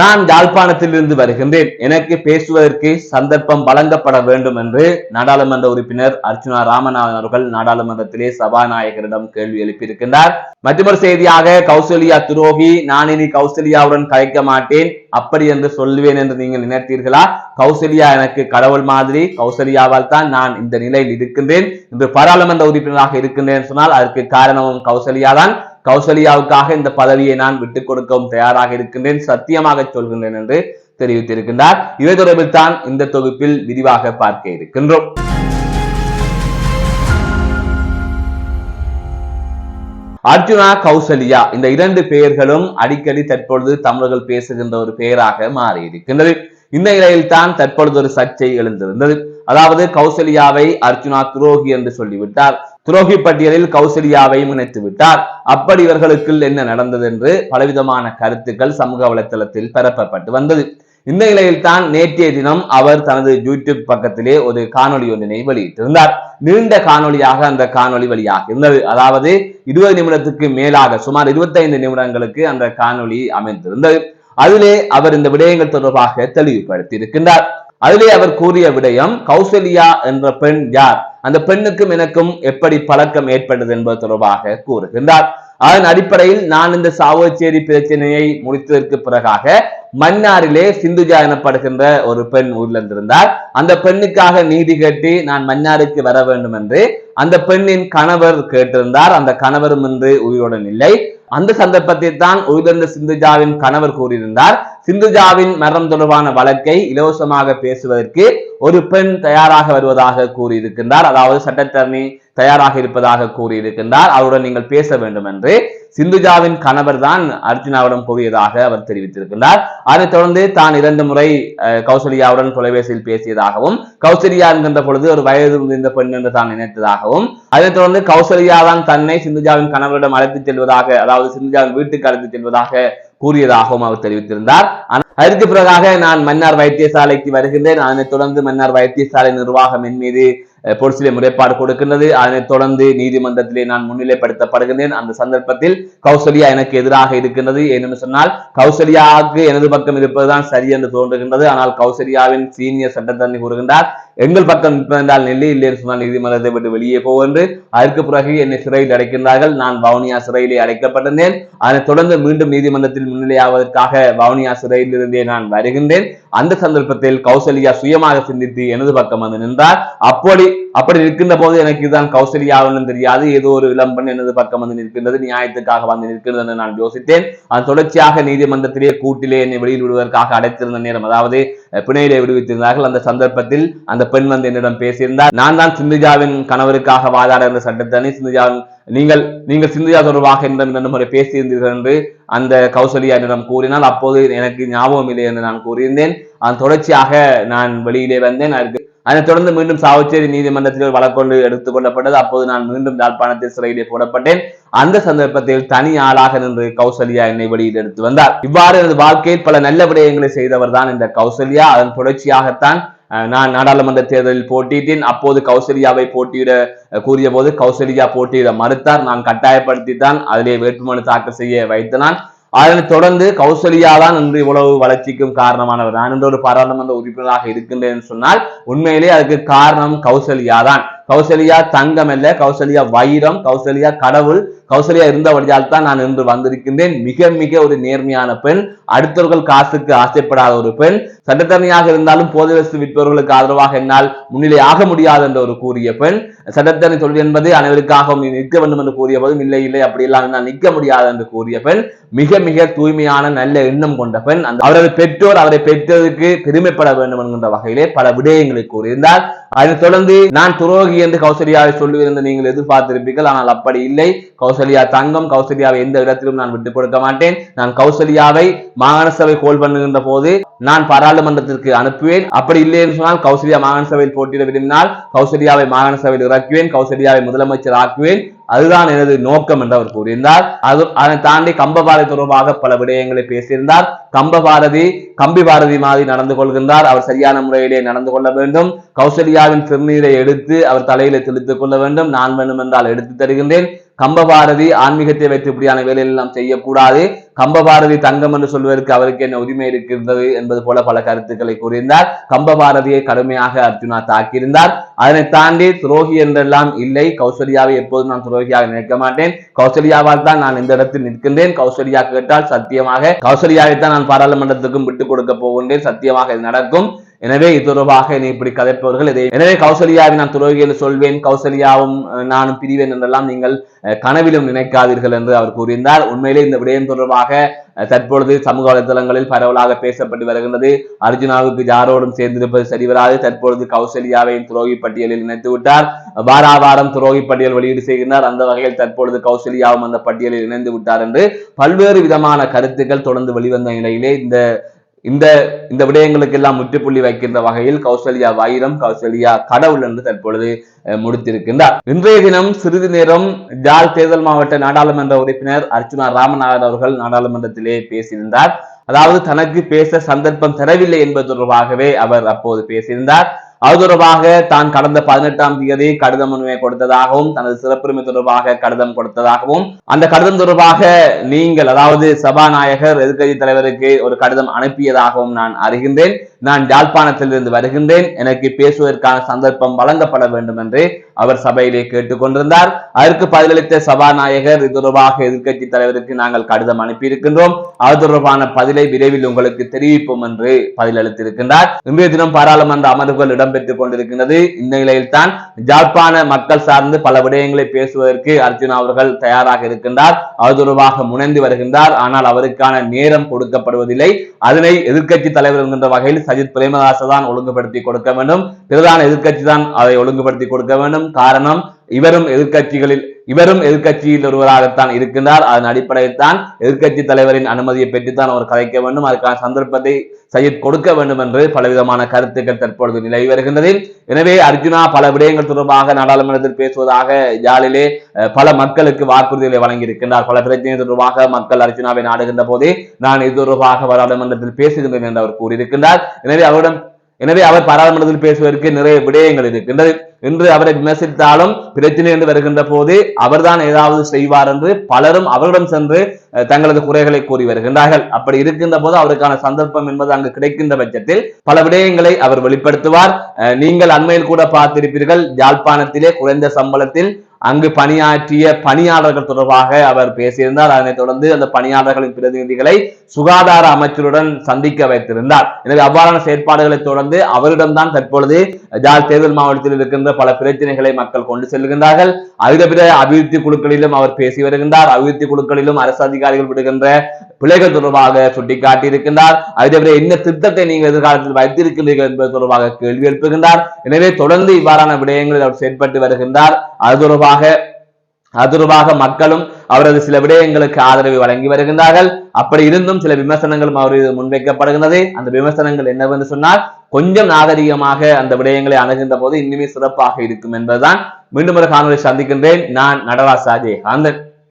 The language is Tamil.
நான் யாழ்ப்பாணத்திலிருந்து வருகின்றேன். எனக்கு பேசுவதற்கு சந்தர்ப்பம் வழங்கப்பட வேண்டும் என்று நாடாளுமன்ற உறுப்பினர் அர்ச்சுனா ராமநாதன் அவர்கள் நாடாளுமன்றத்திலே சபாநாயகரிடம் கேள்வி எழுப்பியிருக்கின்றார். மற்றொரு செய்தியாக கௌசல்யா துரோகி நான் இனி கௌசல்யாவுடன் கலைக்க மாட்டேன் அப்படி என்று சொல்லுவேன் என்று நீங்கள் நினைத்தீர்களா? கௌசல்யா எனக்கு கடவுள் மாதிரி கௌசல்யாவால் தான் நான் இந்த நிலையில் இருக்கின்றேன். இன்று பாராளுமன்ற உறுப்பினராக இருக்கின்றேன் சொன்னால் அதற்கு காரணமும் கௌசல்யா தான். கௌசல்யாவுக்காக இந்த பதவியை நான் விட்டுக் கொடுக்கவும் தயாராக இருக்கின்றேன் சத்தியமாக சொல்கின்றேன் என்று தெரிவித்திருக்கின்றார். இவை தொடர்பில் தான் இந்த தொகுப்பில் விரிவாக பார்க்க இருக்கின்றோம். அர்ஜுனா கௌசல்யா இந்த இரண்டு பெயர்களும் அடிக்கடி தற்பொழுது தமிழர்கள் பேசுகின்ற ஒரு பெயராக மாறி இருக்கின்றது இந்த நிலையில் தான் தற்பொழுது ஒரு சர்ச்சை எழுந்திருந்தது. அதாவது கௌசல்யாவை அர்ஜுனா துரோகி என்று சொல்லிவிட்டார். துரோகி பட்டியலில் கௌசல்யாவையும் இணைத்து விட்டார். அப்படி இவர்களுக்குள் என்ன நடந்தது என்று பலவிதமான கருத்துக்கள் சமூக வலைத்தளத்தில் பரப்பப்பட்டு வந்தது. இந்த நிலையில் தான் நேற்றைய தினம் அவர் தனது யூடியூப் பக்கத்திலே ஒரு காணொலி ஒன்றினை வெளியிட்டிருந்தார். நீண்ட காணொலியாக அந்த காணொளி வழியாக இருந்தது அதாவது இருபது நிமிடத்துக்கு மேலாக சுமார் இருபத்தைந்து நிமிடங்களுக்கு அந்த காணொலி அமைந்திருந்தது. அதிலே அவர் இந்த விடயங்கள் தொடர்பாக தெளிவுபடுத்தி இருக்கின்றார் அதிலே அவர் கூறிய விடயம் கௌசல்யா என்ற பெண் யார்? அந்த பெண்ணுக்கும் எனக்கும் எப்படி பழக்கம் ஏற்பட்டது என்பது தொடர்பாக கூறுகின்றார். அதன் அடிப்படையில் நான் இந்த சாவச்சேரி பிரச்சனையை முடித்ததற்கு பிறகாக மன்னாரிலே சிந்துஜா எனப்படுகின்ற ஒரு பெண் உயிரிழந்திருந்தார். அந்த பெண்ணுக்காக நீதி கட்டி நான் மன்னாருக்கு வர வேண்டும் என்று அந்த பெண்ணின் கணவர் கேட்டிருந்தார். அந்த கணவரும் இன்று உயிருடன் இல்லை. அந்த சந்தர்ப்பத்தை தான் உயிரிழந்த சிந்துஜாவின் கணவர் கூறியிருந்தார். சிந்துஜாவின் மரணம் தொடர்பான வழக்கை இலவசமாக பேசுவதற்கு ஒரு பெண் தயாராக வருவதாக கூறியிருக்கின்றார். அதாவது சட்டத்தரணி தயாராக இருப்பதாக கூறியிருக்கின்றார். அவருடன் நீங்கள் பேச வேண்டும் என்று சிந்துஜாவின் கணவர் தான் அர்ஜுனாவிடம் கூறியதாக அவர் தெரிவித்திருக்கின்றார். அதைத் தொடர்ந்து தான் இரண்டு முறை கௌசல்யாவுடன் தொலைபேசியில் பேசியதாகவும் கௌசல்யா என்கின்ற பொழுது ஒரு வயது முதிர்ந்த பெண் என்று தான் நினைத்ததாகவும் அதைத் தொடர்ந்து கௌசல்யா தான் தன்னை சிந்துஜாவின் கணவரிடம் அழைத்துச் செல்வதாக அதாவது சிந்துஜாவின் வீட்டுக்கு அழைத்துச் செல்வதாக கூறியதாகவும் அவர் தெரிவித்திருந்தார். அதற்கு பிறகாக நான் மன்னார் வைத்தியசாலைக்கு வருகின்றேன். அதனைத் தொடர்ந்து மன்னார் வைத்தியசாலை நிர்வாகம் என் மீது பொலிசிலே முறைப்பாடு கொடுக்கின்றது. அதனைத் தொடர்ந்து நீதிமன்றத்திலே நான் முன்னிலைப்படுத்தப்படுகின்றேன். அந்த சந்தர்ப்பத்தில் கௌசல்யா எனக்கு எதிராக இருக்கின்றது. ஏனென்று சொன்னால் கௌசல்யாவுக்கு எனது பக்கம் இருப்பதுதான் சரி என்று தோன்றுகின்றது. ஆனால் கௌசல்யாவின் சீனியர் சட்டத்தரணி கூறுகின்றார் எங்கள் பக்கம் நிற்பதென்றால் நெல்லி இல்லை என்று சொன்னால் நீதிமன்றத்தை விட்டு வெளியே போவென்று அதற்கு பிறகு என்னை சிறையில் அடைக்கின்றார்கள். நான் வவுனியா சிறையிலே அடைக்கப்பட்டிருந்தேன். அதனைத் தொடர்ந்து மீண்டும் நீதிமன்றத்தில் முன்னிலையாவதற்காக வவுனியா சிறையில் இருந்தே நான் வருகின்றேன். அந்த சந்தர்ப்பத்தில் கௌசல்யா சுயமாக சிந்தித்து எனது பக்கம் வந்து நின்றார். அப்படி அப்படி நிற்கின்ற போது எனக்கு இதுதான் கௌசல்யாவும் தெரியாது. ஏதோ ஒரு விளம்பன் எனது பக்கம் வந்து நிற்கின்றது நியாயத்துக்காக வந்து நிற்கிறது என்று நான் யோசித்தேன். அது தொடர்ச்சியாக நீதிமன்றத்திலே கூட்டிலே என்னை வெளியில் விடுவதற்காக அடைத்திருந்த நேரம் அதாவது பிணையிலே விடுவித்திருந்தார்கள். அந்த சந்தர்ப்பத்தில் அந்த பெண் வந்து என்னிடம் பேசியிருந்தார். நான் தான் சிந்துஜாவின் கணவருக்காக வாதாட இருந்த சட்டத்தனி சிந்துஜாவின் நீங்கள் நீங்கள் சிந்துஜா தொடர்பாக இந்த முறை பேசியிருந்தீர்கள் என்று அந்த கௌசல்யா என்னிடம் கூறினால் அப்போது எனக்கு ஞாபகம் இல்லை என்று நான் கூறியிருந்தேன். அதன் தொடர்ச்சியாக நான் வெளியிலே வந்தேன். அதுக்கு அதனைத் தொடர்ந்து மீண்டும் சாவச்சேரி நீதிமன்றத்தில் வழக்கொண்டு எடுத்துக் கொள்ளப்பட்டது அப்போது நான் மீண்டும் யாழ்ப்பாணத்தில் சிறையிலே போடப்பட்டேன். அந்த சந்தர்ப்பத்தில் தனி ஆளாக நின்று கௌசல்யா என்னை வெளியில் எடுத்து வந்தார். இவ்வாறு எனது வாழ்க்கையில் பல நல்ல விடயங்களை செய்தவர் தான் இந்த கௌசல்யா. அதன் தொடர்ச்சியாகத்தான் நான் நாடாளுமன்ற தேர்தலில் போட்டியிட்டேன். அப்போது கௌசல்யாவை போட்டியிட கூறிய போது கௌசல்யா போட்டியிட மறுத்தார். நான் கட்டாயப்படுத்தி தான் அதிலே வேட்புமனு தாக்கல் செய்ய வைத்தனான். அதனை அதனைத் தொடர்ந்து கௌசல்யா தான் வந்து இவ்வளவு வளர்ச்சிக்கும் காரணமானவர். நான் இந்த ஒரு பாராளுமன்ற உறுப்பினராக இருக்கின்றேன் சொன்னால் உண்மையிலே அதுக்கு காரணம் கௌசல்யா தான் கௌசல்யா தங்கம் அல்ல கௌசல்யா வைரம் கௌசல்யா கடவுள் கௌசல்யா இருந்தபடியால் தான் நான் இன்று வந்திருக்கின்றேன். மிக மிக ஒரு நேர்மையான பெண். அடுத்தவர்கள் காசுக்கு ஆசைப்படாத ஒரு பெண். சட்டத்தரணியாக இருந்தாலும் போதை வசதி விற்பவர்களுக்கு ஆதரவாக என்னால் முன்னிலை ஆக முடியாது என்று ஒரு கூறிய பெண். சட்டத்தரணி தொழில் என்பது அனைவருக்காகவும் நீ நிற்க வேண்டும் என்று கூறிய போதும் இல்லை இல்லை அப்படியெல்லாம் நான் நிற்க முடியாது என்று கூறிய பெண். மிக மிக தூய்மையான நல்ல எண்ணம் கொண்ட பெண். அந்த அவரது பெற்றோர் அவரை பெற்றதற்கு பெருமைப்பட வேண்டும் என்கின்ற வகையிலே பல விடயங்களை கூறியிருந்தார். அதைத் தொடர்ந்து நான் துரோகி என்று கௌசல்யாவை சொல்லுவேன் நீங்கள் எதிர்பார்த்திருப்பீர்கள். ஆனால் அப்படி இல்லை. கௌசல்யா கௌசல்யா தங்கம் கௌசல்யாவை எந்த இடத்திலும் நான் விட்டுக் கொடுக்க மாட்டேன். நான் கௌசல்யாவை மாகாண சபை கோல் பண்ணுகின்ற போது நான் பாராளுமன்றத்திற்கு அனுப்புவேன். அப்படி இல்லை என்று சொன்னால் கௌசல்யா மாகாண சபையில் போட்டியிட விரும்பினால் கௌசல்யாவை மாகாண சபையில் இறக்குவேன் கௌசல்யாவை முதலமைச்சர் ஆக்குவேன். அதுதான் எனது நோக்கம் என்று அவர் கூறியிருந்தார். அது அதை தாண்டி கம்பபாரதி தொடர்பாக பல விடயங்களை பேசியிருந்தார். கம்பபாரதி கம்பி பாரதி மாதிரி நடந்து கொள்கின்றார். அவர் சரியான முறையிலே நடந்து கொள்ள வேண்டும். கௌசல்யாவின் திருநீரை எடுத்து அவர் தலையில தெளித்துக் கொள்ள வேண்டும். நான் வேண்டும் என்றால் எடுத்து தருகின்றேன். கம்பபாரதி ஆன்மீகத்தை வைத்து இப்படியான வேலைகள் எல்லாம் செய்யக்கூடாது. கம்பபாரதி தங்கம் என்று சொல்வதற்கு அவருக்கு என்ன உரிமை இருக்கின்றது என்பது போல பல கருத்துக்களை கூறியிருந்தார். கம்பபாரதியை கடுமையாக அர்ஜுனா தாக்கியிருந்தார். அதனை தாண்டி துரோகி என்றெல்லாம் இல்லை. கௌசல்யாவை எப்போதும் நான் துரோகியாக நினைக்க மாட்டேன். கௌசல்யாவால் தான் நான் இந்த இடத்தில் நிற்கின்றேன். கௌசல்யா கேட்டால் சத்தியமாக கௌசல்யாவை தான் நான் பாராளுமன்றத்துக்கும் விட்டுக் கொடுக்க போகின்றேன். சத்தியமாக இது நடக்கும். எனவே இது தொடர்பாக என்னை இப்படி கதைப்பவர்கள் இதை எனவே கௌசல்யாவை நான் துரோகி சொல்வேன் கௌசல்யாவும் நானும் பிரிவேன் என்றெல்லாம் நீங்கள் கனவிலும் நினைக்காதீர்கள் என்று அவர் கூறியிருந்தார். உண்மையிலே இந்த விடயம் தொடர்பாக தற்பொழுது சமூக வலைதளங்களில் பரவலாக பேசப்பட்டு வருகின்றது. அர்ஜுனாவுக்கு யாரோடும் சேர்ந்திருப்பது சரிவராது தற்பொழுது கௌசல்யாவையும் துரோகி பட்டியலில் இணைத்து விட்டார். வாரா வாரம் துரோகி பட்டியல் வெளியீடு செய்கின்றார். அந்த வகையில் தற்பொழுது கௌசல்யாவும் அந்த பட்டியலில் இணைந்து விட்டார் என்று பல்வேறு விதமான கருத்துக்கள் தொடர்ந்து வெளிவந்த நிலையிலே இந்த இந்த இந்த விடயங்களுக்கு எல்லாம் முற்றுப்புள்ளி வைக்கின்ற வகையில் கௌசல்யா வைரம் கௌசல்யா கடவுள் என்று தற்பொழுது முடித்திருக்கின்றார். இன்றைய தினம் சிறிது நேரம் ஜாழ் தேர்தல் மாவட்ட நாடாளுமன்ற உறுப்பினர் அர்ச்சுனா ராமநாதன் அவர்கள் நாடாளுமன்றத்திலே பேசியிருந்தார். அதாவது தனக்கு பேச சந்தர்ப்பம் தரவில்லை என்பது தொடர்பாகவே அவர் அப்போது பேசியிருந்தார். அது தொடர்பாக தான் கடந்த பதினெட்டாம் தேதி கடிதம் உண்மையை கொடுத்ததாகவும் தனது சிறப்புரிமை தொடர்பாக கடிதம் கொடுத்ததாகவும் அந்த கடிதம் தொடர்பாக நீங்கள் அதாவது சபாநாயகர் எதிர்கட்சி தலைவருக்கு ஒரு கடிதம் அனுப்பியதாகவும் நான் அறிகின்றேன். நான் யாழ்ப்பாணத்திலிருந்து வருகின்றேன். எனக்கு பேசுவதற்கான சந்தர்ப்பம் வழங்கப்பட வேண்டும் என்று அவர் சபையிலே கேட்டுக்கொண்டிருந்தார் அதற்கு பதிலளித்த சபாநாயகர் இது தொடர்பாக எதிர்கட்சி தலைவருக்கு நாங்கள் கடிதம் அனுப்பியிருக்கின்றோம். அது தொடர்பான பதிலை விரைவில் உங்களுக்கு தெரிவிப்போம் என்று பதிலளித்திருக்கின்றார். இன்றைய தினம் பாராளுமன்ற அமர்வுகள் இடம்பெற்றுக் கொண்டிருக்கின்றது. இந்த நிலையில் தான் ஜாழ்ப்பாண மக்கள் சார்ந்து பல விடயங்களை பேசுவதற்கு அர்ஜுனா அவர்கள் தயாராக இருக்கின்றார். அது தொடர்பாக முனைந்து வருகின்றார். ஆனால் அவருக்கான நேரம் கொடுக்கப்படுவதில்லை. அதனை எதிர்க்கட்சி தலைவர் என்கின்ற வகையில் சஜித் பிரேமதாச தான் ஒழுங்குபடுத்தி கொடுக்க வேண்டும். பிரதான எதிர்க்கட்சி தான் அதை ஒழுங்குபடுத்தி கொடுக்க வேண்டும். காரணம் இவரும் எதிர்கட்சிகளில் இவரும் எதிர்கட்சியில் ஒருவராகத்தான் இருக்கின்றார். அதன் அடிப்படையில் தான் எதிர்கட்சி தலைவரின் அனுமதியை பெற்றுத்தான் அவர் கலைக்க வேண்டும். அதுக்கான சந்தர்ப்பத்தை சையத் கொடுக்க வேண்டும் என்று பலவிதமான கருத்துக்கள் தற்பொழுது நிலவி வருகின்றது. எனவே அர்ஜுனா பல விடயங்கள் தொடர்பாக நாடாளுமன்றத்தில் பேசுவதாக ஜாலிலே பல மக்களுக்கு வாக்குறுதிகளை வழங்கியிருக்கின்றார். பல பிரச்சனை தொடர்பாக மக்கள் அர்ஜுனாவை நாடுகின்ற போதே நான் இது தொடர்பாக நாடாளுமன்றத்தில் பேசுகின்றேன் என்று அவர் கூறியிருக்கின்றார். எனவே அவரிடம் எனவே அவர் பாராளுமன்றத்தில் பேசுவதற்கு நிறைய விடயங்கள் இருக்கின்றது இன்று அவரை விமர்சித்தாலும் பிரச்சனை என்று வருகின்ற போது அவர்தான் ஏதாவது செய்வார் என்று பலரும் அவரிடம் சென்று அஹ், தங்களது குறைகளை கூறி வருகின்றார்கள். அப்படி இருக்கின்ற போது அவருக்கான சந்தர்ப்பம் என்பது அங்கு கிடைக்கின்ற பட்சத்தில் பல விடயங்களை அவர் வெளிப்படுத்துவார். அஹ், நீங்கள் அண்மையில் கூட பார்த்திருப்பீர்கள் யாழ்ப்பாணத்திலே குறைந்த சம்பளத்தில் அங்கு பணியாற்றிய பணியாளர்கள் தொடர்பாக அவர் பேசியிருந்தார். அதனைத் தொடர்ந்து அந்த பணியாளர்களின் பிரதிநிதிகளை சுகாதார அமைச்சருடன் சந்திக்க வைத்திருந்தார். எனவே அவ்வாறான செயற்பாடுகளை தொடர்ந்து அவரிடம்தான் தற்பொழுது ஜாழ் தேர்தல் மாவட்டத்தில் இருக்கின்ற பல பிரச்சனைகளை மக்கள் கொண்டு செல்கின்றார்கள். அதை பிற அபிவிருத்தி குழுக்களிலும் அவர் பேசி வருகின்றார். அபிவிருத்தி குழுக்களிலும் அரசு அதிகாரிகள் விடுகின்ற பிழைகள் தொடர்பாக சுட்டிக்காட்டி இருக்கின்றார் தவிர என்ன திட்டத்தை நீங்கள் எதிர்காலத்தில் வைத்திருக்கிறீர்கள் என்பது தொடர்பாக கேள்வி எழுப்புகின்றார். எனவே தொடர்ந்து இவ்வாறான விடயங்களில் அவர் செயற்பட்டு வருகின்றார். அது தொடர்பாக அது மக்களும் அவரது சில விடயங்களுக்கு ஆதரவை வழங்கி வருகின்றார்கள். அப்படி இருந்தும் சில விமர்சனங்களும் அவரது முன்வைக்கப்படுகின்றது. அந்த விமர்சனங்கள் என்னவென்று சொன்னால் கொஞ்சம் நாகரிகமாக அந்த விடயங்களை அணுகின்ற போது இன்னுமே சிறப்பாக இருக்கும் என்பதுதான். மீண்டும் ஒரு காணொலி சந்திக்கின்றேன். நான் நடராஜ் ராஜே